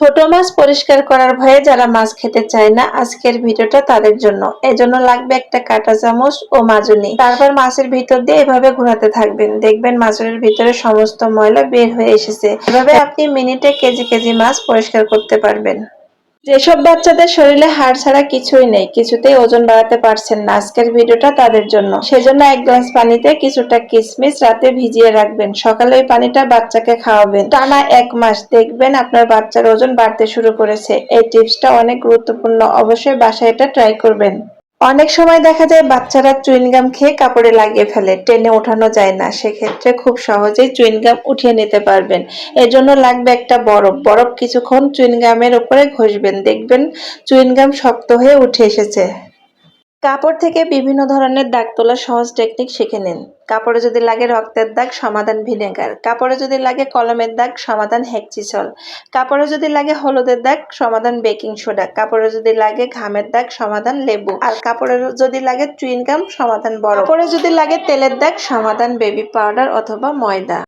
ছোট মাছ পরিষ্কার করার ভয়ে যারা মাছ খেতে চায় না, আজকের ভিডিওটা তাদের জন্য। এজন্য লাগবে একটা কাটা চামচ ও মাজুনি। তারপর মাছের ভিতর দিয়ে এভাবে ঘোরাতে থাকবেন। দেখবেন মাছের ভিতরে সমস্ত ময়লা বের হয়ে এসেছে। এভাবে আপনি মিনিটে কেজি কেজি মাছ পরিষ্কার করতে পারবেন। যেসব বাচ্চাদের শরীরে হাড় ছাড়া কিছুই নেই, কিছুতেই ওজন বাড়াতে পারছেন না। আজকের ভিডিওটা তাদের জন্য। সেজন্য এক গ্লাস পানিতে কিছুটা কিসমিস রাতে ভিজিয়ে রাখবেন। সকালে ওই পানিটা বাচ্চাকে খাওয়াবেন। টানা এক মাস দেখবেন আপনার বাচ্চার ওজন বাড়তে শুরু করেছে। এই টিপসটা অনেক গুরুত্বপূর্ণ। অবশ্যই বাসায় এটা ট্রাই করবেন। অনেক সময় দেখা যায় বাচ্চারা চুইনগাম খেয়ে কাপড়ে লাগিয়ে ফেলে, টেনে ওঠানো যায় না। সেক্ষেত্রে খুব সহজেই চুইনগাম উঠিয়ে নিতে পারবেন। এজন্য লাগবে একটা বরফ। বরফ কিছুক্ষণ চুইনগামের উপরে ঘষবেন। দেখবেন চুইনগাম শক্ত হয়ে উঠে এসেছে। কাপড় থেকে বিভিন্ন ধরনের দাগ তোলা সহজ টেকনিক শিখে নিন। কাপড়ে যদি লাগে রক্তের দাগ, সমাধান ভিনেগার। কাপড়ে যদি লাগে কলমের দাগ, সমাধান হেকচিসল কাপড়ে যদি লাগে হলুদের দাগ, সমাধান বেকিং সোডা। কাপড়ে যদি লাগে ঘামের দাগ, সমাধান লেবু। আর কাপড়ে যদি লাগে চুইনগাম সমাধান বড় কাপড়ে যদি লাগে তেলের দাগ, সমাধান বেবি পাউডার অথবা ময়দা।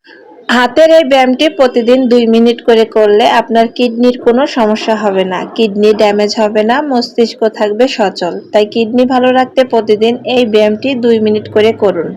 হাতের এই ব্যায়ামটি প্রতিদিন দুই মিনিট করে করলে আপনার কিডনির কোনো সমস্যা হবে না। কিডনি ড্যামেজ হবে না, মস্তিষ্ক থাকবে সচল। তাই কিডনি ভালো রাখতে প্রতিদিন এই ব্যায়ামটি দুই মিনিট করে করুন।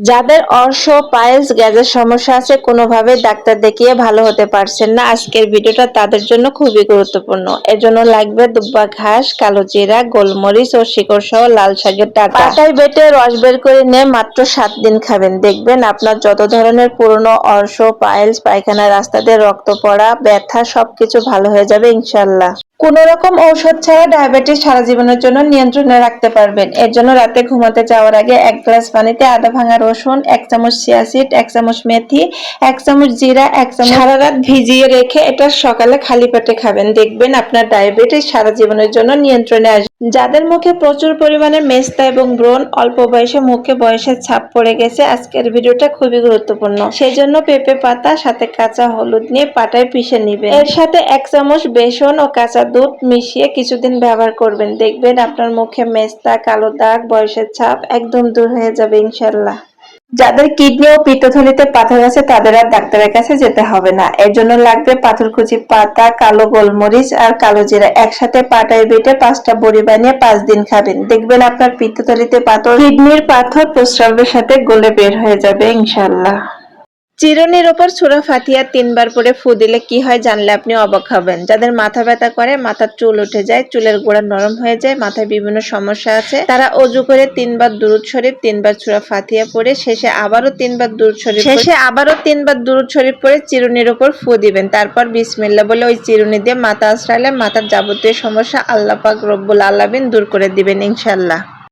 যাদের অর্শ পাইলস গ্যাসের সমস্যা আছে, কোনোভাবে ডাক্তার দেখিয়ে ভালো হতে পারছেন না। আজকের ভিডিওটা তাদের জন্য খুবই গুরুত্বপূর্ণ। এজন্য লাগবে দুব্বা ঘাস, কালো জিরা, গোলমরিচ ও শিকড় সহ লাল শাকের টাকা পাটায় বেটে রস বের করে নিয়ে মাত্র সাত দিন খাবেন। দেখবেন আপনার যত ধরনের পুরনো অর্শ পাইলস পায়খানা রাস্তা দিয়ে রক্ত পড়া, ব্যথা, সবকিছু ভালো হয়ে যাবে, ইনশাল্লাহ। কোন রকম ঔষধ ছাড়া ডায়াবেটিস সারা জীবনের জন্য নিয়ন্ত্রণে রাখতে পারবেন। এর জন্য রাতে ঘুমাতে যাওয়ার আগে এক গ্লাস পানিতে আদা ভাঙা রসুন, এক চামচ সিয়াসিড এক চামচ মেথি, এক চামচ জিরা, এক চামচ সারা রাত ভিজিয়ে রেখে এটা সকালে খালি পেটে খাবেন। দেখবেন আপনার ডায়াবেটিস সারা জীবনের জন্য নিয়ন্ত্রণে আসবে যাদের মুখে প্রচুর পরিমাণে মেস্তা এবং ব্রণ, অল্প বয়সে মুখে বয়সের ছাপ পড়ে গেছে, আজকের ভিডিওটা খুবই গুরুত্বপূর্ণ। সেই জন্য পেঁপে পাতা, সাথে কাঁচা হলুদ নিয়ে পাটায় পিষে নিবেন। এর সাথে এক চামচ বেসন ও কাঁচা দুধ মিশিয়ে কিছুদিন ব্যবহার করবেন। দেখবেন আপনার মুখে মেস্তা, কালো দাগ, বয়সের ছাপ একদম দূর হয়ে যাবে ইনশাল্লাহ যাদের কিডনি ও পিত্তথলিতে পাথর আছে, তাদের আর ডাক্তারের কাছে যেতে হবে না। এর জন্য লাগবে পাথরকুচি পাতা, কালো গোলমরিচ আর কালো জিরা। একসাথে পাটায় বেটে পাঁচটা বড়ি বানিয়ে পাঁচ দিন খাবেন। দেখবেন আপনার পিত্তথলিতে পাথর, কিডনির পাথর প্রস্রাবের সাথে গলে বের হয়ে যাবে ইনশাল্লাহ চিরুনির ওপর সুরা ফাতিহা তিনবার পরে ফু দিলে কি হয় জানলে আপনি অবাক হবেন। যাদের মাথা ব্যথা করে, মাথার চুল উঠে যায়, চুলের গোড়া নরম হয়ে যায়, মাথায় বিভিন্ন সমস্যা আছে, তারা অজু করে তিনবার দুরুদ শরীফ, তিনবার সুরা ফাতিহা পরে শেষে আবারও তিনবার দুরুদ শরীফ শেষে আবারও তিনবার দুরুদ শরীফ পরে চিরুনির ওপর ফু দিবেন। তারপর বিসমিল্লা বলে ওই চিরুনি দিয়ে মাথা আশ্রাইলে মাথার যাবতীয় সমস্যা আল্লাহ পাক রব্বুল আলামিন দূর করে দিবেন ইনশাল্লাহ